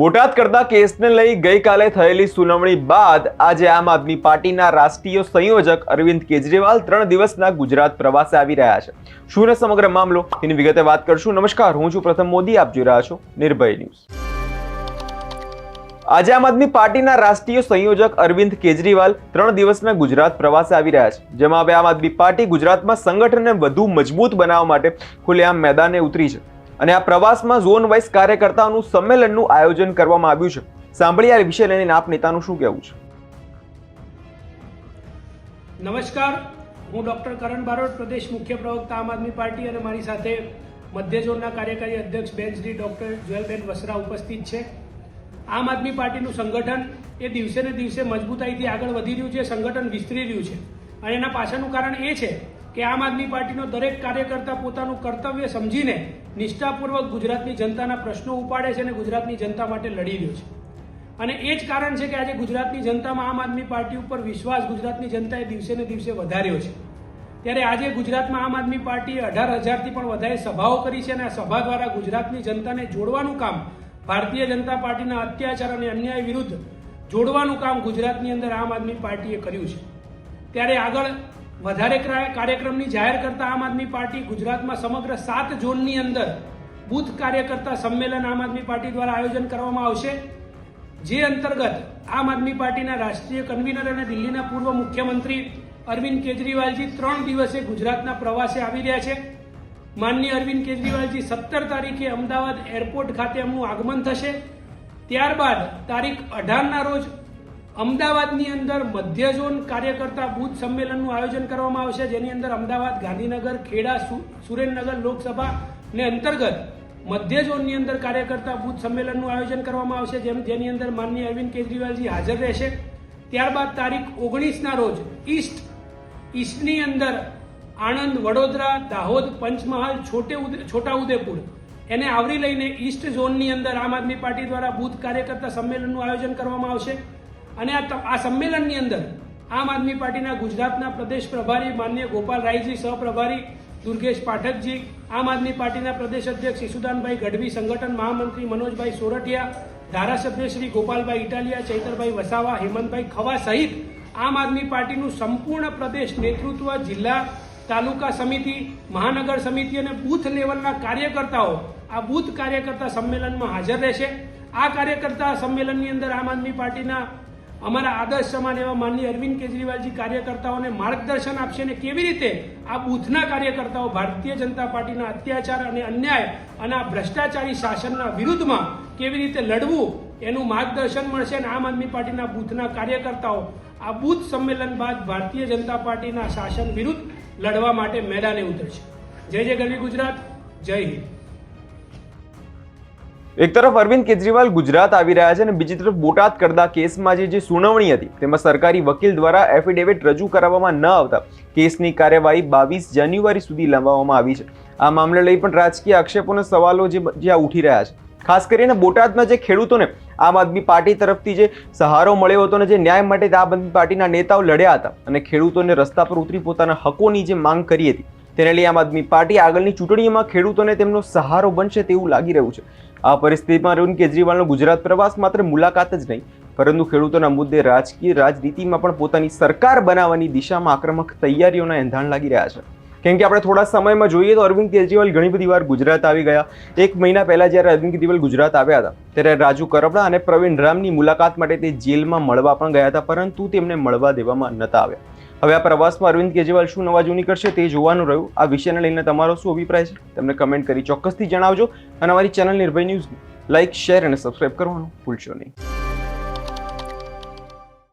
બોટાદ કરતા કેસને લઈ ગઈકાલે થયેલી સુનાવણી બાદ આજે આમ આદમી પાર્ટીના રાષ્ટ્રીય સંયોજક અરવિંદ કેજરીવાલ ત્રણ દિવસના ગુજરાત પ્રવાસે આવી રહ્યા છે. શું ને સમગ્ર મામલો? એની વિગતે વાત કરશું. નમસ્કાર, હું છું પ્રથમ મોદી. આપ જોઈ રહ્યા છો નિર્ભય ન્યૂઝ. આજે આમ આદમી પાર્ટીના રાષ્ટ્રીય સંયોજક અરવિંદ કેજરીવાલ ત્રણ દિવસના ગુજરાત પ્રવાસે આવી રહ્યા છે. જેમાં હવે આમ આદમી પાર્ટી ગુજરાતમાં સંગઠનને વધુ મજબૂત બનાવવા માટે ખુલ્લેઆમ મેદાને ઉતરી છે. અને આ પ્રવાસમાં ઝોન વાઇઝ કાર્યકર્તાઓનું સંમેલનનું આયોજન કરવામાં આવ્યું છે. સાંભળીએ આ વિષય લઈને આપ નેતાનું શું કહેવું છે? નમસ્કાર. હું ડૉક્ટર કરણ બારોટ, પ્રદેશ મુખ્ય પ્રવક્તા આમ આદમી પાર્ટી અને મારી સાથે મધ્ય ઝોનના કાર્યકારી અધ્યક્ષ બેન શ્રી ડૉક્ટર જ્વેલબેન વસરા ઉપસ્થિત છે. આમ આદમી પાર્ટીનું સંગઠન એ દિવસે ને દિવસે મજબૂતાઈથી આગળ વધી રહ્યું છે, સંગઠન વિસ્તરી રહ્યું છે. અને એના પાછળનું કારણ એ છે કે આમ આદમી પાર્ટીનો દરેક કાર્યકર્તા પોતાનું કર્તવ્ય સમજીને નિષ્ઠાપૂર્વક ગુજરાતની જનતાના પ્રશ્નો ઉપાડે છે અને ગુજરાતની જનતા માટે લડી રહ્યો છે. અને એ જ કારણ છે કે આજે ગુજરાતની જનતામાં આમ આદમી પાર્ટી ઉપર વિશ્વાસ ગુજરાતની જનતાએ દિવસે ને દિવસે વધાર્યો છે. ત્યારે આજે ગુજરાતમાં આમ આદમી પાર્ટીએ અઢાર હજારથી પણ વધારે સભાઓ કરી છે અને આ સભા દ્વારા ગુજરાતની જનતાને જોડવાનું કામ, ભારતીય જનતા પાર્ટીના અત્યાચાર અને અન્યાય વિરુદ્ધ જોડવાનું કામ ગુજરાતની અંદર આમ આદમી પાર્ટીએ કર્યું છે. ત્યારે આગળ વધારે ક્રા- કાર્યક્રમની જાહેર કરતા આમ આદમી પાર્ટી ગુજરાતમાં સમગ્ર સાત ઝોનની અંદર બુથ કાર્યકર્તા સંમેલન આમ આદમી પાર્ટી દ્વારા આયોજન કરવામાં આવશે. જે અંતર્ગત આમ આદમી પાર્ટીના રાષ્ટ્રીય કન્વીનર અને દિલ્હીના પૂર્વ મુખ્યમંત્રી અરવિંદ કેજરીવાલજી ત્રણ દિવસે ગુજરાતના પ્રવાસે આવી રહ્યા છે. માનનીય અરવિંદ કેજરીવાલજી, સત્તર તારીખે અમદાવાદ એરપોર્ટ ખાતે એમનું આગમન થશે. ત્યારબાદ તારીખ અઢારના રોજ અમદાવાદની અંદર મધ્ય ઝોન કાર્યકર્તા બુથ સંમેલનનું આયોજન કરવામાં આવશે જેની અંદર અમદાવાદ, ગાંધીનગર, ખેડા સુરેન્દ્રનગર લોકસભા ને અંતર્ગત મધ્ય ઝોનની અંદર કાર્યકર્તા બુથ સંમેલનનું આયોજન કરવામાં આવશે, જેમ, જેની અંદર માનનીય અરવિંદ કેજરીવાલજી હાજર રહેશે. ત્યારબાદ તારીખ ઓગણીસના રોજ ઈસ્ટ, ઈસ્ટની અંદર આણંદ, વડોદરા, દાહોદ, પંચમહાલ, છોટે ઉદે- છોટાઉદેપુર એને આવરી લઈને ઈસ્ટ ઝોનની અંદર આમ આદમી પાર્ટી દ્વારા બુથ કાર્યકર્તા સંમેલનનું આયોજન કરવામાં આવશે. અને આ સંમેલનની અંદર આમ આદમી પાર્ટીના ગુજરાતના પ્રદેશ પ્રભારી માન્ય ગોપાલ રાયજી સહપ્રભારી દુર્ગેશ પાઠકજી, આમ આદમી પાર્ટીના પ્રદેશ અધ્યક્ષ ઈસુદાનભાઈ ગઢવી, સંગઠન મહામંત્રી મનોજભાઈ સોરઠિયા, ધારાસભ્ય શ્રી ગોપાલભાઈ ઇટાલિયા, ચૈતરભાઈ વસાવા, હેમંતભાઈ ખવા સહિત આમ આદમી પાર્ટીનું સંપૂર્ણ પ્રદેશ નેતૃત્વ જિલ્લા, તાલુકા સમિતિ, મહાનગર સમિતિ અને બૂથ લેવલના કાર્યકર્તાઓ આ બૂથ કાર્યકર્તા સંમેલનમાં હાજર રહેશે. આ કાર્યકર્તા સંમેલનની અંદર આમ આદમી પાર્ટીના અમારા આદર્શ સમાન એવા માનની અરવિંદ કેજરીવાલજી કાર્યકર્તાઓને માર્ગદર્શન આપશે અને કેવી રીતે આ બૂથના કાર્યકર્તાઓ ભારતીય જનતા પાર્ટીના અત્યાચાર અને અન્યાય અને આ ભ્રષ્ટાચારી શાસનના વિરુદ્ધમાં કેવી રીતે લડવું એનું માર્ગદર્શન મળશે અને આમ આદમી પાર્ટીના બૂથના કાર્યકર્તાઓ આ બૂથ સંમેલન બાદ ભારતીય જનતા પાર્ટીના શાસન વિરુદ્ધ લડવા માટે મેદાને ઉતરશે. જય જય ગરવી ગુજરાત, જય હિન્દ. એક તરફ અરવિંદ કેજરીવાલ ગુજરાત આવી રહ્યા છે અને બીજી તરફ બોટાદ કરતા કેસમાં જે સુનાવણી હતી, તેમાં સરકારી વકીલ દ્વારા એફિડેવિટ રજૂ કરાવવામાં ન આવતા કેસની કાર્યવાહી બાવીસ જાન્યુઆરી સુધી લાવવામાં આવી છે. આ મામલે લઈ પણ રાજકીય આક્ષેપોના સવાલો જે જ્યાં ઉઠી રહ્યા છે. ખાસ કરીને બોટાદના જે ખેડૂતોને આમ આદમી પાર્ટી તરફથી જે સહારો મળ્યો હતો અને જે ન્યાય માટે આમ આદમી પાર્ટીના નેતાઓ લડ્યા હતા અને ખેડૂતોને રસ્તા પર ઉતરી પોતાના હકોની જે માંગ કરી હતી, તેને લઈ આમ આદમી પાર્ટી આગળની ચૂંટણીમાં ખેડૂતોને તેમનો સહારો બનશે તેવું લાગી રહ્યું છે. આ પરિસ્થિતિમાં અરવિંદ કેજરીવાલનો ગુજરાત પ્રવાસ માત્ર મુલાકાત જ નહીં, પરંતુ ખેડૂતોના મુદ્દે રાજકીય રાજનીતિમાં પણ પોતાની સરકાર બનાવવાની દિશામાં આક્રમક તૈયારીઓના એંધાણ લાગી રહ્યા છે. કેમ કે આપણે થોડા સમયમાં જોઈએ તો અરવિંદ કેજરીવાલ ઘણી બધી વાર ગુજરાત આવી ગયા. એક મહિના પહેલાં જ્યારે અરવિંદ કેજરીવાલ ગુજરાત આવ્યા હતા, ત્યારે રાજુ કરપડા અને પ્રવીણ રામની મુલાકાત માટે તે જેલમાં મળવા પણ ગયા હતા, પરંતુ તેમને મળવા દેવામાં નહોતા આવ્યા. હવે આ પ્રવાસમાં અરવિંદ કેજરીવાલ શું નવા જૂની કરશે તે જોવાનું રહ્યું. આ વિષયને લઈને તમારો શું અભિપ્રાય છે તમને કમેન્ટ કરી ચોક્કસથી જણાવજો. અને અમારી channel Nirbhay news like share અને સબસ્ક્રાઇબ કરવાનું ભૂલશો નહીં.